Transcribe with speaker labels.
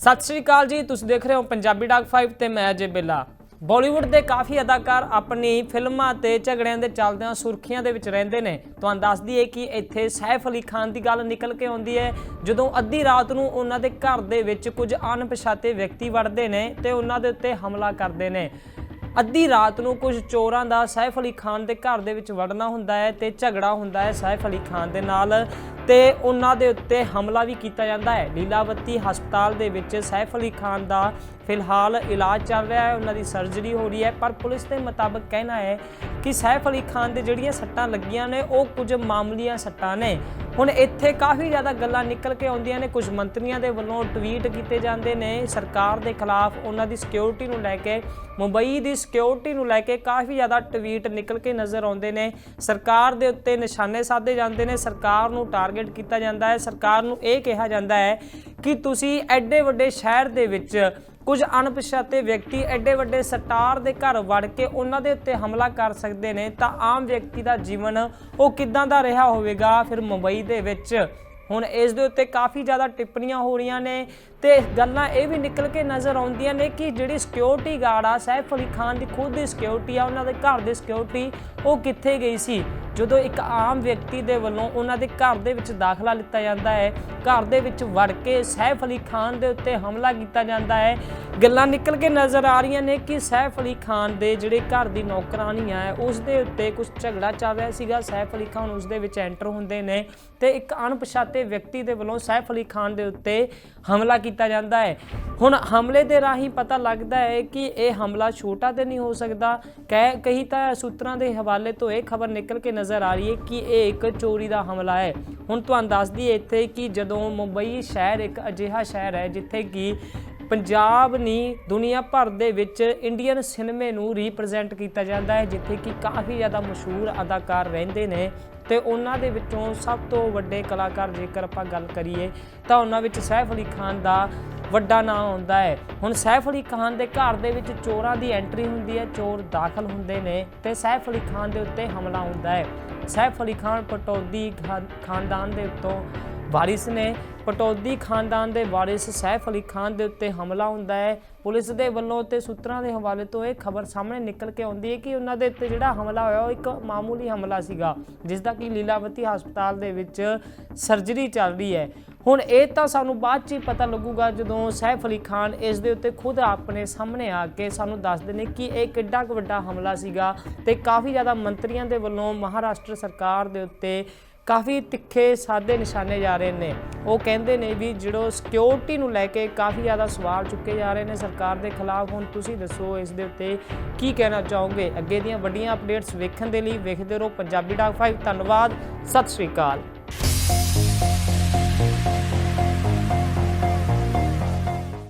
Speaker 1: ਸਤਿ ਸ਼੍ਰੀ ਅਕਾਲ ਜੀ, ਤੁਸੀਂ ਦੇਖ ਰਹੇ ਹੋ ਪੰਜਾਬੀ ਡਾਕ 5 ਤੇ ਮੈਂ ਅਜੇ ਬਿੱਲਾ। ਬਾਲੀਵੁੱਡ ਦੇ ਕਾਫੀ ਅਦਾਕਾਰ ਆਪਣੀ ਫਿਲਮਾਂ ਤੇ ਝਗੜਿਆਂ ਦੇ ਚੱਲਦਿਆਂ ਸੁਰਖੀਆਂ ਦੇ ਵਿੱਚ ਰਹਿੰਦੇ ਨੇ। ਤੁਹਾਨੂੰ ਦੱਸ ਦਈਏ ਕਿ ਇੱਥੇ ਸੈਫ ਅਲੀ ਖਾਨ ਦੀ ਗੱਲ ਨਿਕਲ ਕੇ ਆਉਂਦੀ ਹੈ। ਜਦੋਂ ਅੱਧੀ ਰਾਤ ਨੂੰ ਉਹਨਾਂ ਦੇ ਘਰ ਦੇ ਵਿੱਚ ਕੁਝ ਅਣਪਛਾਤੇ ਵਿਅਕਤੀ ਵੜਦੇ ਨੇ ਤੇ ਉਹਨਾਂ ਦੇ ਉੱਤੇ ਹਮਲਾ ਕਰਦੇ ਨੇ। ਅੱਧੀ ਰਾਤ ਨੂੰ ਕੁਝ ਚੋਰਾਂ ਦਾ ਸੈਫ ਅਲੀ ਖਾਨ ਦੇ ਘਰ ਦੇ ਵਿੱਚ ਵੜਨਾ ਹੁੰਦਾ ਹੈ ਤੇ ਝਗੜਾ ਹੁੰਦਾ ਹੈ ਸੈਫ ਅਲੀ ਖਾਨ ਦੇ ਨਾਲ। ਤੇ ਉਹਨਾਂ ਦੇ ਉੱਤੇ ਹਮਲਾ ਵੀ ਕੀਤਾ ਜਾਂਦਾ ਹੈ। ਲੀਲਾਵਤੀ ਹਸਪਤਾਲ ਦੇ ਵਿੱਚ ਸੈਫ ਅਲੀ ਖਾਨ ਦਾ ਫਿਲਹਾਲ ਇਲਾਜ ਚੱਲ ਰਿਹਾ ਹੈ। ਉਹਨਾਂ ਦੀ ਸਰਜਰੀ ਹੋ ਰਹੀ ਹੈ, ਪਰ ਪੁਲਿਸ ਦੇ ਮੁਤਾਬਕ ਕਹਿਣਾ ਹੈ ਕਿ ਸੈਫ ਅਲੀ ਖਾਨ ਦੇ ਜਿਹੜੀਆਂ ਸੱਟਾਂ ਲੱਗੀਆਂ ਨੇ, ਉਹ ਕੁਝ ਮਾਮੂਲੀਆਂ ਸੱਟਾਂ ਨੇ। ਹੁਣ ਇੱਥੇ ਕਾਫੀ ਜ਼ਿਆਦਾ ਗੱਲਾਂ ਨਿਕਲ ਕੇ ਆਉਂਦੀਆਂ ਨੇ। ਕੁਝ ਮੰਤਰੀਆਂ ਦੇ ਵੱਲੋਂ ਟਵੀਟ ਕੀਤੇ ਜਾਂਦੇ ਨੇ। ਸਰਕਾਰ ਦੇ ਖਿਲਾਫ ਉਹਨਾਂ ਦੀ ਸਿਕਿਉਰਿਟੀ ਨੂੰ ਲੈ ਕੇ, ਮੁੰਬਈ ਦੀ ਸਿਕਿਉਰਿਟੀ ਨੂੰ ਲੈ ਕੇ ਕਾਫੀ ਜ਼ਿਆਦਾ ਟਵੀਟ ਨਿਕਲ ਕੇ ਨਜ਼ਰ ਆਉਂਦੇ ਨੇ। ਸਰਕਾਰ ਦੇ ਉੱਤੇ ਨਿਸ਼ਾਨੇ ਸਾਧੇ ਜਾਂਦੇ ਨੇ। ਸਰਕਾਰ ਨੂੰ ਟਾਰਗੇਟ ਕੀਤਾ ਜਾਂਦਾ ਹੈ। ਸਰਕਾਰ ਨੂੰ ਇਹ ਕਿਹਾ ਜਾਂਦਾ ਹੈ ਕਿ ਤੁਸੀਂ ਐਡੇ ਵੱਡੇ ਸ਼ਹਿਰ ਦੇ ਵਿੱਚ ਕੁਝ ਅਣਪਛਾਤੇ ਵਿਅਕਤੀ, ਐਡੇ ਵੱਡੇ ਸਟਾਰ ਦੇ ਘਰ ਵੜ ਕੇ ਉਹਨਾਂ ਦੇ ਉੱਤੇ ਹਮਲਾ ਕਰ ਸਕਦੇ ਨੇ, ਤਾਂ ਆਮ ਵਿਅਕਤੀ ਦਾ ਜੀਵਨ ਉਹ ਕਿੱਦਾਂ ਦਾ ਰਿਹਾ ਹੋਵੇਗਾ? ਫਿਰ ਮੁੰਬਈ ਦੇ ਵਿੱਚ ਹੁਣ ਇਸ ਦੇ ਉੱਤੇ ਕਾਫੀ ਜ਼ਿਆਦਾ ਟਿੱਪਣੀਆਂ ਹੋ ਰਹੀਆਂ ਨੇ ਤੇ ਗੱਲਾਂ ਇਹ ਵੀ ਨਿਕਲ ਕੇ ਨਜ਼ਰ ਆਉਂਦੀਆਂ ਨੇ ਕਿ ਜਿਹੜੀ ਸਿਕਿਉਰਿਟੀ ਗਾਰਡ ਆ, ਸੈਫ ਅਲੀ ਖਾਨ ਦੀ ਖੁਦ ਦੀ ਸਿਕਿਉਰਿਟੀ ਆ, ਉਹਨਾਂ ਦੇ ਘਰ ਦੀ ਸਿਕਿਉਰਿਟੀ ਉਹ ਕਿੱਥੇ ਗਈ ਸੀ? ਜਦੋਂ ਇੱਕ ਆਮ ਵਿਅਕਤੀ ਦੇ ਵੱਲੋਂ ਉਹਨਾਂ ਦੇ ਘਰ ਦੇ ਵਿੱਚ ਦਾਖਲਾ ਲਿੱਤਾ ਜਾਂਦਾ ਹੈ, ਘਰ ਦੇ ਵਿੱਚ ਵੜ ਕੇ ਸੈਫ ਅਲੀ ਖਾਨ ਦੇ ਉੱਤੇ ਹਮਲਾ ਕੀਤਾ ਜਾਂਦਾ ਹੈ, ਗੱਲਾਂ ਨਿਕਲ ਕੇ ਨਜ਼ਰ ਆ ਰਹੀਆਂ ਨੇ ਕਿ ਸੈਫ ਅਲੀ ਖਾਨ ਦੇ ਜਿਹੜੇ ਘਰ ਦੀ ਨੌਕਰਾਨੀ ਹੈ ਉਸ ਦੇ ਉੱਤੇ ਕੁਝ ਝਗੜਾ ਚੱਲ ਰਿਹਾ ਸੀਗਾ, ਸੈਫ ਅਲੀ ਖਾਨ ਉਸ ਦੇ ਵਿੱਚ ਐਂਟਰ ਹੁੰਦੇ ਨੇ ਤੇ ਇੱਕ ਅਣਪਛਾਤੇ ਵਿਅਕਤੀ ਦੇ ਵੱਲੋਂ ਸੈਫ ਅਲੀ ਖਾਨ ਦੇ ਉੱਤੇ ਹਮਲਾ ਕੀਤਾ ਜਾਂਦਾ ਹੈ। ਹੁਣ ਹਮਲੇ ਦੇ ਰਾਹੀਂ ਪਤਾ ਲੱਗਦਾ ਹੈ ਕਿ ਇਹ ਹਮਲਾ ਛੋਟਾ ਤੇ ਨਹੀਂ ਹੋ ਸਕਦਾ। ਕਹਿ ਕਹੀ ਤਾਂ ਸੂਤਰਾਂ ਦੇ ਹਵਾਲੇ ਤੋਂ ਇਹ ਖਬਰ ਨਿਕਲ ਕੇ ਨਜ਼ਰ ਆ ਰਹੀ ਹੈ ਕਿ ਇਹ ਇੱਕ ਚੋਰੀ ਦਾ ਹਮਲਾ ਹੈ। ਹੁਣ ਤੁਹਾਨੂੰ ਦੱਸ ਦਈਏ ਇੱਥੇ ਕਿ ਜਦੋਂ ਮੁੰਬਈ ਸ਼ਹਿਰ ਇੱਕ ਅਜਿਹਾ ਸ਼ਹਿਰ ਹੈ ਜਿੱਥੇ ਕਿ ਪੰਜਾਬ ਨਹੀਂ ਦੁਨੀਆ ਭਰ ਦੇ ਵਿੱਚ ਇੰਡੀਅਨ ਸਿਨੇਮੇ ਨੂੰ ਰਿਪਰੈਜ਼ੈਂਟ ਕੀਤਾ ਜਾਂਦਾ ਹੈ, ਜਿੱਥੇ ਕਿ ਕਾਫੀ ਜ਼ਿਆਦਾ ਮਸ਼ਹੂਰ ਅਦਾਕਾਰ ਰਹਿੰਦੇ ਨੇ ਤੇ ਉਹਨਾਂ ਦੇ ਵਿੱਚੋਂ ਸਭ ਤੋਂ ਵੱਡੇ ਕਲਾਕਾਰ ਜੇਕਰ ਆਪਾਂ ਗੱਲ ਕਰੀਏ ਤਾਂ ਉਹਨਾਂ ਵਿੱਚ ਸੈਫ ਅਲੀ ਖਾਨ ਦਾ ਵੱਡਾ ਨਾਂ ਆਉਂਦਾ ਹੈ। ਹੁਣ ਸੈਫ ਅਲੀ ਖਾਨ ਦੇ ਘਰ ਦੇ ਵਿੱਚ ਚੋਰਾਂ ਦੀ ਐਂਟਰੀ ਹੁੰਦੀ ਹੈ, ਚੋਰ ਦਾਖਲ ਹੁੰਦੇ ਨੇ ਤੇ ਸੈਫ ਅਲੀ ਖਾਨ ਦੇ ਉੱਤੇ ਹਮਲਾ ਹੁੰਦਾ ਹੈ। ਸੈਫ ਅਲੀ ਖਾਨ ਪਟੌਦੀ ਖਾਨ- ਖਾਨਦਾਨ ਦੇ ਉੱਤੋਂ ਵਾਰਿਸ ਨੇ ਪਟੌਦੀ ਖਾਨਦਾਨ ਦੇ ਵਾਰਿਸ ਸੈਫ ਅਲੀ ਖਾਨ ਦੇ ਉੱਤੇ ਹਮਲਾ ਹੁੰਦਾ ਹੈ। ਪੁਲਿਸ ਦੇ ਵੱਲੋਂ ਤੇ ਸੂਤਰਾਂ ਦੇ ਹਵਾਲੇ ਤੋਂ ਇਹ ਖਬਰ ਸਾਹਮਣੇ ਨਿਕਲ ਕੇ ਆਉਂਦੀ ਹੈ ਕਿ ਉਹਨਾਂ ਦੇ ਉੱਤੇ ਜਿਹੜਾ ਹਮਲਾ ਹੋਇਆ ਉਹ ਇੱਕ ਮਾਮੂਲੀ ਹਮਲਾ ਸੀਗਾ, ਜਿਸ ਦਾ ਕਿ ਲੀਲਾਵਤੀ ਹਸਪਤਾਲ ਦੇ ਵਿੱਚ ਸਰਜਰੀ ਚੱਲ ਰਹੀ ਹੈ। ਹੁਣ ਇਹ ਤਾਂ ਸਾਨੂੰ ਬਾਅਦ ਚ ਹੀ ਪਤਾ ਲੱਗੂਗਾ ਜਦੋਂ ਸੈਫ ਅਲੀ ਖਾਨ ਇਸ ਦੇ ਉੱਤੇ ਖੁਦ ਆਪਣੇ ਸਾਹਮਣੇ ਆ ਕੇ ਸਾਨੂੰ ਦੱਸਦੇ ਨੇ ਕਿ ਇਹ ਕਿੱਡਾ ਕੁ ਵੱਡਾ ਹਮਲਾ ਸੀਗਾ ਤੇ ਕਾਫੀ ਜ਼ਿਆਦਾ ਮੰਤਰੀਆਂ ਦੇ ਵੱਲੋਂ ਮਹਾਰਾਸ਼ਟਰ ਸਰਕਾਰ ਦੇ ਉੱਤੇ ਕਾਫੀ ਤਿੱਖੇ ਸਾਦੇ ਨਿਸ਼ਾਨੇ ਜਾ ਰਹੇ ਨੇ। ਉਹ ਕਹਿੰਦੇ ਨੇ ਵੀ ਜਿਹੜੋ ਸਿਕਿਉਰਿਟੀ ਨੂੰ ਲੈ ਕੇ ਕਾਫੀ ਜ਼ਿਆਦਾ ਸਵਾਲ ਚੁੱਕੇ ਜਾ ਰਹੇ ਨੇ ਸਰਕਾਰ ਦੇ ਖਿਲਾਫ। ਹੁਣ ਤੁਸੀਂ ਦੱਸੋ ਇਸ ਦੇ ਉੱਤੇ ਕੀ ਕਹਿਣਾ ਚਾਹੋਗੇ? ਅੱਗੇ ਦੀਆਂ ਵੱਡੀਆਂ ਅਪਡੇਟਸ ਵੇਖਣ ਦੇ ਲਈ ਵੇਖਦੇ ਰਹੋ। ਪੰਜਾਬੀ ਡਾਕ 5 ਧੰਨਵਾਦ। ਸਤਿ ਸ਼੍ਰੀ ਅਕਾਲ।